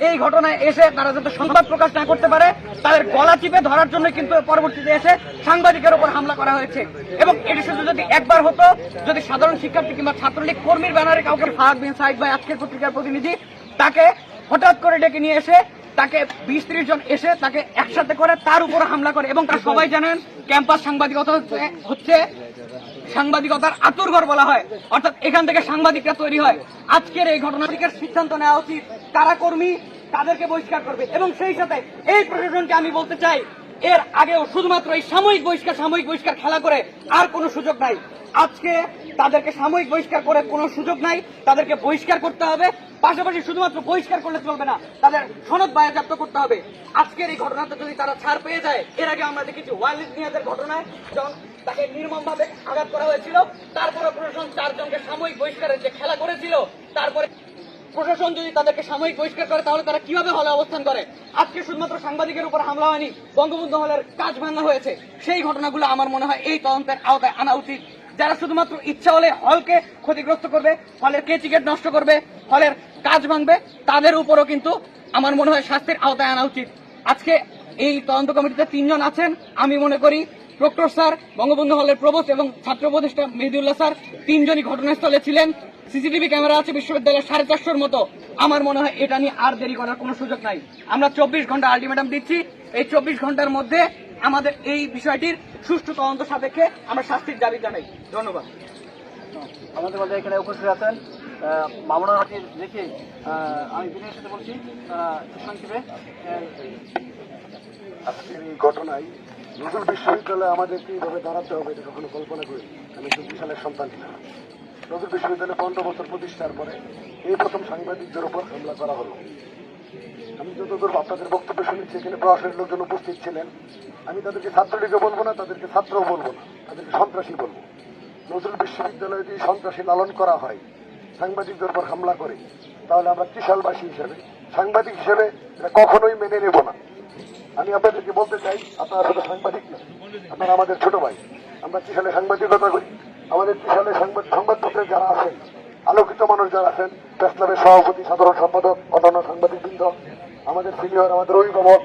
এই ঘটনায় এসে তারা যাতে সংবাদ প্রকাশ না করতে পারে, তাদের গলা চিপে ধরার জন্য কিন্তু পরবর্তীতে এসে সাংবাদিকের উপর হামলা করা হয়েছে। এবং এটি শুধু যদি একবার হতো, যদি সাধারণ শিক্ষার্থী কিংবা ছাত্রলীগ কর্মীর ব্যানারে কাউকে ফাহাদ বিন সাইদ ভাই আজকের পত্রিকার প্রতিনিধি তাকে হঠাৎ করে ডেকে নিয়ে এসে, তাকে বিশ ত্রিশ জন এসে তাকে একসাথে করে তার উপর হামলা করে। এবং তার সবাই জানেন, ক্যাম্পাস সাংবাদিকতা হচ্ছে- সাংবাদিকতার আতুরঘর বলা হয়। অর্থাৎ এখান থেকে সাংবাদিকরা তৈরি হয়। আজকের এই ঘটনাটিকে সিদ্ধান্ত নেওয়া উচিত। কারা কর্মী তাদেরকে বহিষ্কার করবে। এবং সেই সাথে এই প্রশাসনকে আমি বলতে চাই, এর আগেও শুধুমাত্র এই সাময়িক বহিষ্কার সাময়িক বহিষ্কার খেলা করে আর কোনো সুযোগ নাই। আজকে তাদেরকে সাময়িক বহিষ্কার করে কোনো সুযোগ নাই, তাদেরকে বহিষ্কার করতে হবে। পাশাপাশি শুধুমাত্র বহিষ্কার করলে চলবে না, তাদের সনদ বায়াজাপ্ত করতে হবে। আজকের এই ঘটনাতে যদি তারা ছাড় পেয়ে যায়, এর আগে আমরা দেখেছি ওয়ালিদ নিয়াদের ঘটনায় যখন তাকে নির্মমভাবে আঘাত করা হয়েছিল তারপরে প্রশাসন চারজনকে সাময়িক বহিষ্কারের যে খেলা করেছিল, তারপরে প্রশাসন যদি তাদেরকে সাময়িক বহিষ্কার করে, তাহলে তারা কীভাবে হলে অবস্থান করে? আজকে শুধুমাত্র সাংবাদিকের উপর হামলা হয়নি, বঙ্গবন্ধু হলের কাজ ভাঙা হয়েছে। সেই ঘটনাগুলো আমার মনে হয় এই তদন্তের আওতায় আনা উচিত। যারা শুধুমাত্র ইচ্ছা হলে হলকে ক্ষতিগ্রস্ত করবে, হলের কে টিকিট নষ্ট করবে, হলের কাজ ভাঙবে, তাদের উপরও কিন্তু আমার মনে হয় শাস্তির আওতায় আনা উচিত। আজকে এই তদন্ত কমিটিতে তিনজন আছেন, আমি মনে করি প্রক্টর স্যার, বঙ্গবন্ধু হলের প্রবোস্ট এবং ছাত্র উপদেষ্টা মেহদিউল্লাহ স্যার, তিনজনই ঘটনাস্থলে ছিলেন। সিসিটিভি ক্যামেরা আছে বিশ্ববিদ্যালয়ের সাড়ে চারশোর মতো। আমার মনে হয় এটা নিয়ে আর দেরি করার কোনো সুযোগ নাই। আমরা চব্বিশ ঘণ্টা আলটিমেটাম দিচ্ছি। এই চব্বিশ ঘণ্টার মধ্যে আমাদের এই বিষয়টির সুষ্ঠু তদন্ত সাপেক্ষে আমরা শাস্তির দাবি জানাই। ধন্যবাদ। আমাদের মধ্যে এখানে উপস্থিত আছেন মামুনুর হাকির দেখে আমি বিনয়ের সাথে বলছি সংক্ষেপে এই ঘটনায় নজরুল বিশ্ববিদ্যালয়ে আমাদেরকে এইভাবে দাঁড়াতে হবে, এটা কখনো কল্পনা করি আমি চব্বিশ সালের সন্তান ছিলাম নজরুল বিশ্ববিদ্যালয়ে পনেরো বছর প্রতিষ্ঠার পরে এই প্রথম সাংবাদিকদের উপর হামলা করা হলো। আমি যতদূর আপনাদের বক্তব্য শুনেছি, এখানে প্রশাসনের লোকজন উপস্থিত ছিলেন। আমি তাদেরকে ছাত্রলীগও বলব না, তাদেরকে ছাত্রও বলব না, তাদেরকে সন্ত্রাসী বলব। নজরুল বিশ্ববিদ্যালয়ে যদি সন্ত্রাসী লালন করা হয়, সাংবাদিকদের উপর হামলা করে, তাহলে আমরা ত্রিশালবাসী হিসেবে, সাংবাদিক হিসেবে এটা কখনোই মেনে নেব না। আমি আপনাদেরকে বলতে চাই, আপনারা শুধু সাংবাদিক না, আপনারা আমাদের ছোট ভাই, আমরা ত্রিশালে সাংবাদিকতা করি। আমাদের সংবাদ সংবাদপত্রে যারা আছেন, আলোকিত মানুষ যারা আছেন, প্রেস ক্লাবের সভাপতি, সাধারণ সম্পাদক, অন্যান্য সাংবাদিকবৃন্দ, আমাদের সিনিয়র, আমাদের অভিভাবক,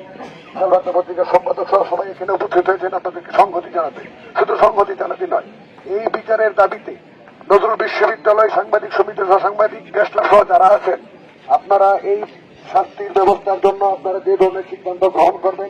খেলবার্তা পত্রিকার সম্পাদক সহ সবাই এখানে উপস্থিত হয়েছেন, আপনাদেরকে সংহতি জানাতে। শুধু সংহতি জানাতে নয়, এই বিচারের দাবিতে নজরুল বিশ্ববিদ্যালয় সাংবাদিক সমিতি সহ সাংবাদিক গেস্টলা সহ যারা আছেন, আপনারা এই শাস্তির ব্যবস্থার জন্য আপনারা যে ধরনের সিদ্ধান্ত গ্রহণ করবেন